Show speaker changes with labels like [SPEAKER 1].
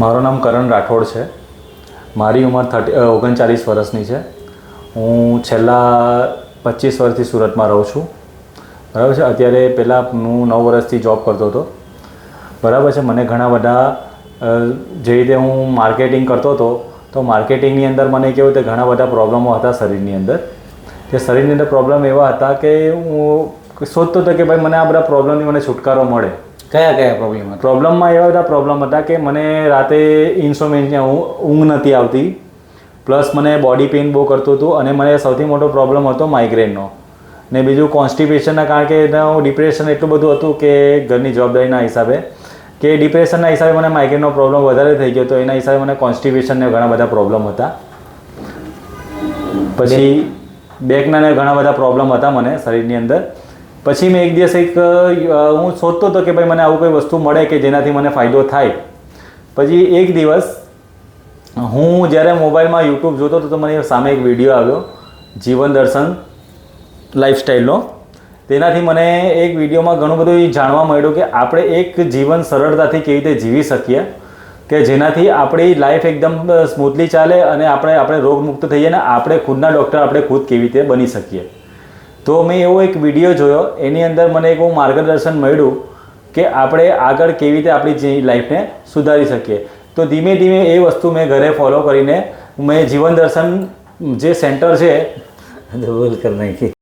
[SPEAKER 1] મારું નામ કરણ રાઠોડ છે. મારી ઉંમર થર્ટી ઓગણચાલીસ વર્ષની છે. હું છેલ્લા પચીસ વર્ષથી સુરતમાં રહું છું. બરાબર છે? અત્યારે પહેલાં હું નવ વર્ષથી જોબ કરતો હતો. બરાબર છે? મને ઘણા બધા જે રીતે હું માર્કેટિંગ કરતો હતો, તો માર્કેટિંગની અંદર મને કેવું તે ઘણા બધા પ્રોબ્લેમો હતા શરીરની અંદર. તે શરીરની અંદર પ્રોબ્લેમ એવા હતા કે હું શોધતો હતો કે ભાઈ મને આ બધા પ્રોબ્લેમની મને છુટકારો મળે.
[SPEAKER 2] કયા કયા પ્રોબ્લેમ હતા?
[SPEAKER 1] પ્રોબ્લેમમાં એવા બધા પ્રોબ્લેમ હતા કે મને રાતે ઇન્સ્ટ્રુમેન્ટની ઊંઘ નથી આવતી. પ્લસ મને બોડી પેઇન બહુ કરતું હતું અને મને સૌથી મોટો પ્રોબ્લેમ હતો માઇગ્રેનનો ને બીજું કોન્સ્ટિપેશનના કારણ કે હું ડિપ્રેશન એટલું બધું હતું કે ઘરની જવાબદારીના હિસાબે. કે ડિપ્રેશનના હિસાબે મને માઇગ્રેનનો પ્રોબ્લેમ વધારે થઈ ગયો તો એના હિસાબે મને કોન્સ્ટિપેશનને ઘણા બધા પ્રોબ્લેમ હતા. પછી બેકના ને ઘણા બધા પ્રોબ્લેમ હતા મને શરીરની અંદર. પછી મેં એક દિવસ એક હું શોધતો હતો કે ભાઈ મને આવું કોઈ વસ્તુ મળે કે જેનાથી મને ફાયદો થાય. પછી એક દિવસ હું જ્યારે મોબાઈલમાં યુટ્યુબ જોતો હતો તો મને સામે એક વીડિયો આવ્યો, જીવન દર્શન લાઈફસ્ટાઈલનો. તેનાથી મને એક વિડીયોમાં ઘણું બધું જાણવા મળ્યું કે આપણે એક જીવન સરળતાથી કેવી રીતે જીવી શકીએ, કે જેનાથી આપણી લાઈફ એકદમ સ્મૂથલી ચાલે અને આપણે આપણે રોગમુક્ત થઈએ અને આપણે ખુદના ડૉક્ટર, આપણે ખુદ કેવી રીતે બની શકીએ. તો મેં એવો એક વીડિયો જોયો, એની અંદર મને એક એવું માર્ગદર્શન મળ્યું કે આપણે આગળ કેવી રીતે આપણી લાઈફને સુધારી શકીએ. તો ધીમે ધીમે એ વસ્તુ મેં ઘરે ફોલો કરીને, મેં જીવન દર્શન જે સેન્ટર છે